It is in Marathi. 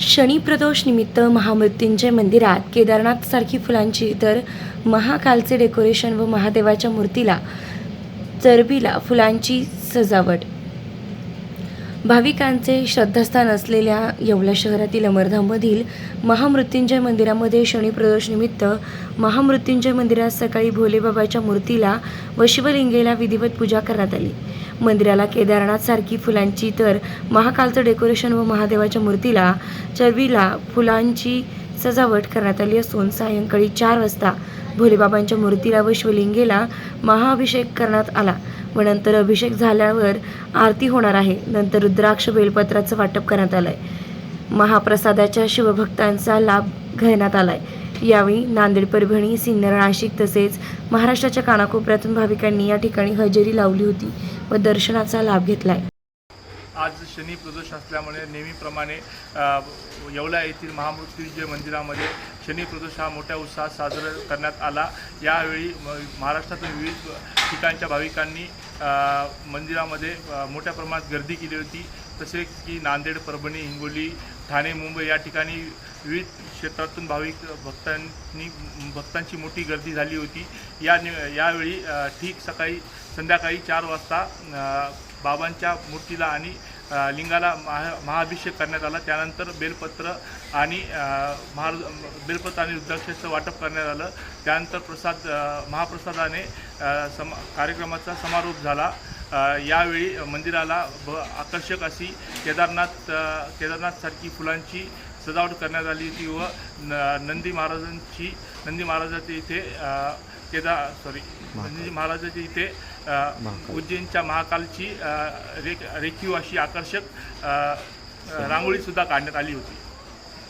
शनिप्रदोष निमित्त महामृत्युंजय मंदिरात केदारनाथसारखी फुलांची तर महाकालचे डेकोरेशन व महादेवाच्या मूर्तीला चरबीला फुलांची सजावट. भाविकांचे श्रद्धास्थान असलेल्या येवला शहरातील अमरधाममधील महामृत्युंजय मंदिरामध्ये शनिप्रदोष निमित्त महामृत्युंजय मंदिरात सकाळी भोलेबाबाच्या मूर्तीला व शिवलिंगेला विधिवत पूजा करण्यात आली. मंदिराला केदारनाथसारखी फुलांची तर महाकालचं डेकोरेशन व महादेवाच्या मूर्तीला चरबीला फुलांची सजावट करण्यात आली असून सायंकाळी चार वाजता भोलेबाबांच्या मूर्तीला व शिवलिंगेला महाअभिषेक करण्यात आला व नंतर अभिषेक झाल्यावर आरती होणार आहे. नंतर रुद्राक्ष बेलपत्राचं वाटप करण्यात आलंय. महाप्रसादाच्या शिवभक्तांचा लाभ घेण्यात आलाय. यावेळी नांदेड परभणी सिन्नर नाशिक तसेच महाराष्ट्राच्या कानाकोपऱ्यातून भाविकांनी या ठिकाणी हजेरी लावली होती व दर्शनाचा लाभ घेतलाय. आज शनी प्रदोष असल्यामुळे नेहमीप्रमाणे येवला येथील महामृत्युंजय मंदिरामध्ये शनी प्रदोष हा मोठ्या उत्साहात साजरा करण्यात आला. यावेळी म- महाराष्ट्रातील विविध ठिकाणच्या भाविकांनी मंदिरामध्ये मोठ्या प्रमाणात गर्दी केली होती. तसेच की नांदेड परभणी हिंगोली ठाणे मुंबई या ठिकाणी विविध क्षेत्रातून भाविक भक्तांनी भक्तांची मोठी गर्दी झाली होती. या नि- यावेळी ठीक सकाळी संध्याकाळी चार वाजता बाबांच्या मूर्तीला आणि लिंगाला महा महाअभिषेक करण्यात आला. त्यानंतर बेलपत्र आणि महा बेलपत्र आणि रुद्राक्षाचं वाटप करण्यात आलं. त्यानंतर प्रसाद महाप्रसादाने सम कार्यक्रमाचा समारोप झाला. यावेळी मंदिराला ब आकर्षक अशी केदारनाथ केदारनाथसारखी फुलांची सजावट करण्यात आली होती व न नंदी महाराजांची नंदी महाराजाच्या इथे केदार सॉरी नंदी महाराजाच्या इथे उज्जैनच्या महाकालची रेख रेखीव अशी आकर्षक रांगोळीसुद्धा काढण्यात आली होती.